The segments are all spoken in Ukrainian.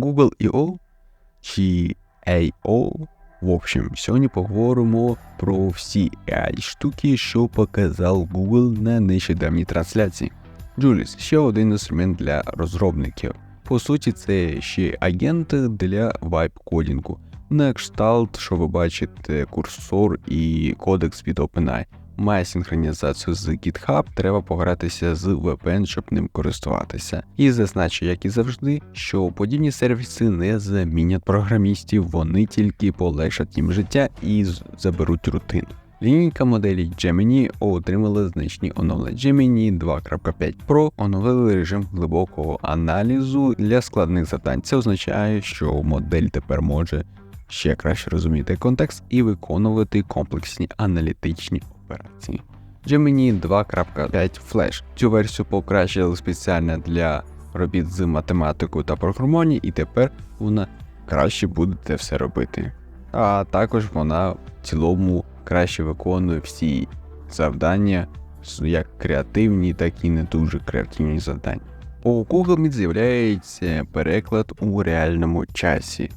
Google I.O. чи AO. В общем, сьогодні поговоримо про всі AI штуки, що показав Google на нещодавній трансляції. Julius ще один інструмент для розробників. По суті, це ще агент для вайп-кодінгу. На кшталт, що ви бачите, курсор і кодекс від OpenAI. Має синхронізацію з GitHub, треба погратися з VPN, щоб ним користуватися. І зазначу, як і завжди, що подібні сервіси не замінять програмістів, вони тільки полегшать їм життя і заберуть рутину. Лінійка моделі Gemini отримала значні оновлення. Gemini 2.5 Pro оновили режим глибокого аналізу для складних завдань. Це означає, що модель тепер може ще краще розуміти контекст і виконувати комплексні аналітичні операції. Gemini 2.5 Flash. Цю версію покращили спеціально для робіт з математикою та програмуванням, і тепер вона краще буде це все робити. А також вона в цілому краще виконує всі завдання, як креативні, так і не дуже креативні завдання. У Google Meet з'являється переклад у реальному часі.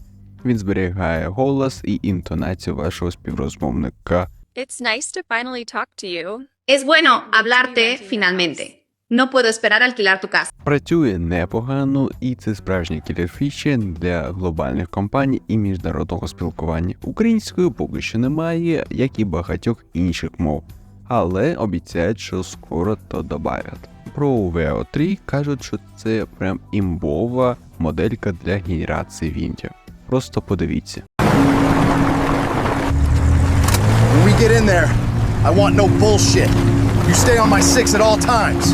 Він зберігає голос і інтонацію вашого співрозмовника. It's nice to finally talk to you. Es bueno hablarte finalmente. No puedo esperar alquilar tu casa. Працює непогано, і це справжня кілер-фіча для глобальних компаній і міжнародного спілкування. Українською поки що немає, як і багатьох інших мов, але обіцяють, що скоро то добавлять. Про VO 3 кажуть, що це прям імбова моделька для генерації вінтів. Просто подивіться. Get in there, I want no bullshit. You stay on my six at all times.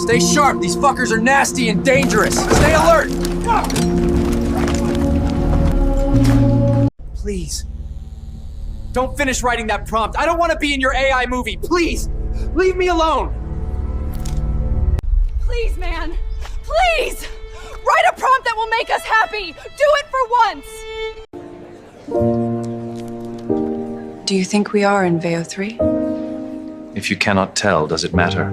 Stay sharp. These fuckers are nasty and dangerous. Stay alert. Please. Don't finish writing that prompt. I don't want to be in your AI movie. Please. Leave me alone. Please, man. Please! Write a prompt that will make us happy! Do it for once! Do you think we are in VO 3? If you cannot tell, does it matter?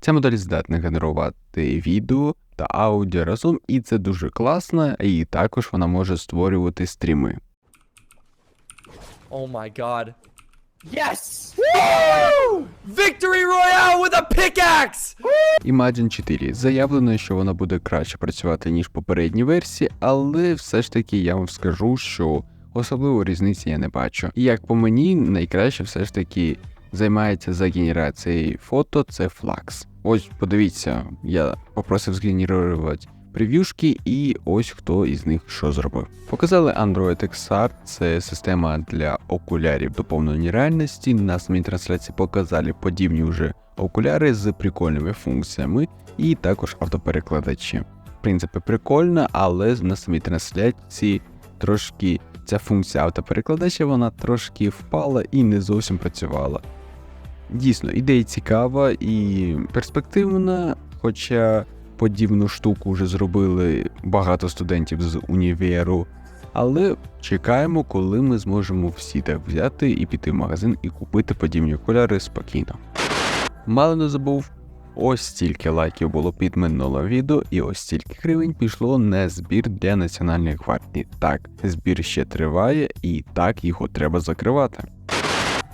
Ця модель здатна генерувати відео та аудіо разом, і це дуже класно, і також вона може створювати стріми. Oh my god. Yes! Woo! Victory Royale with a pickaxe! Imagine 4 заявлено, що вона буде краще працювати ніж попередні версії, але все ж таки я вам скажу, що особливо різниці я не бачу. І як по мені, найкраще все ж таки займається за генерацією фото, це Flux. Ось подивіться, я попросив згенерувати прев'юшки, і ось хто із них що зробив. Показали Android XR, це система для окулярів доповненої реальності. На самій трансляції показали подібні вже окуляри з прикольними функціями і також автоперекладачі. В принципі, прикольно, але на самій трансляції трошки ця функція автоперекладача вона трошки впала і не зовсім працювала. Дійсно, ідея цікава і перспективна, хоча подібну штуку вже зробили багато студентів з універу. Але чекаємо, коли ми зможемо всі так взяти і піти в магазин і купити подібні окуляри спокійно. Мало не забув, ось стільки лайків було під минуле відео, і ось стільки гривень пішло на збір для Національної гвардії. Так, збір ще триває, і так його треба закривати.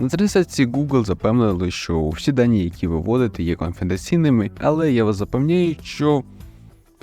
На трансляції Google запевнили, що всі дані, які ви вводите, є конфіденційними, але я вас запевняю, що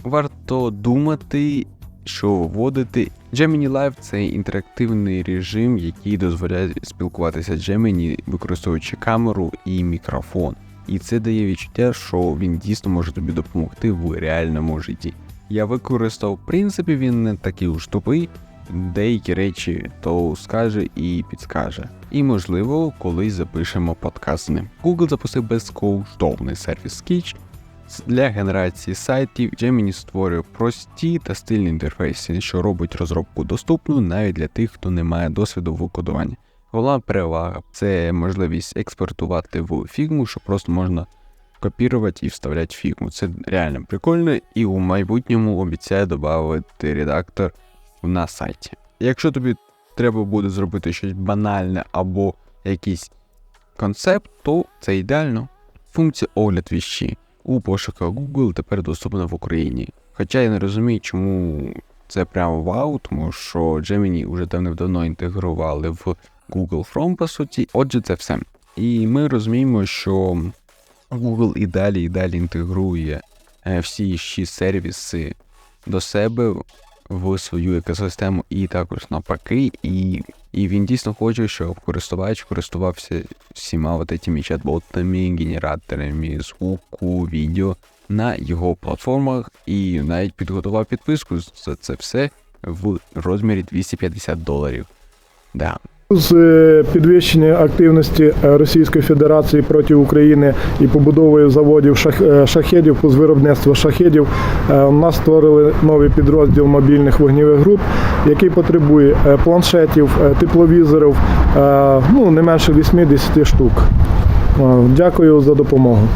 варто думати, що вводити. Gemini Live це інтерактивний режим, який дозволяє спілкуватися Gemini, використовуючи камеру і мікрофон. І це дає відчуття, що він дійсно може тобі допомогти в реальному житті. Я використав, в принципі, він не такий уж тупий, деякі речі то скаже і підскаже. І можливо, колись запишемо подкаст з ним. Google запустив безкоштовний сервіс Sketch для генерації сайтів. Gemini створює прості та стильні інтерфейси, що робить розробку доступною навіть для тих, хто не має досвіду в кодуванні. Головна перевага це можливість експортувати в фігму, що просто можна копірувати і вставляти фігму. Це реально прикольно, і у майбутньому обіцяє додати редактор на сайті. Якщо тобі треба буде зробити щось банальне або якийсь концепт, то це ідеально. Функція огляд віщі у пошуках Google тепер доступна в Україні. Хоча я не розумію, чому це прямо вау, тому що Gemini вже давним-давно інтегрували в Google Chrome, по суті. Отже, це все. І ми розуміємо, що Google і далі і далі інтегрує е, всі шість сервіси до себе в свою екосистему і також навпаки. І, і він дійсно хоче, щоб користувач користувався всіма от этими чат-ботами, генераторами звуку, відео на його платформах і навіть підготував підписку за це все в розмірі 250 доларів. Да, З е, підвищення активності е, Російської Федерації проти України і побудовою заводів е, шахедів з виробництва шахедів у нас створили новий підрозділ мобільних вогневих груп, який потребує планшетів, тепловізорів, ну не менше 80 штук. Дякую за допомогу.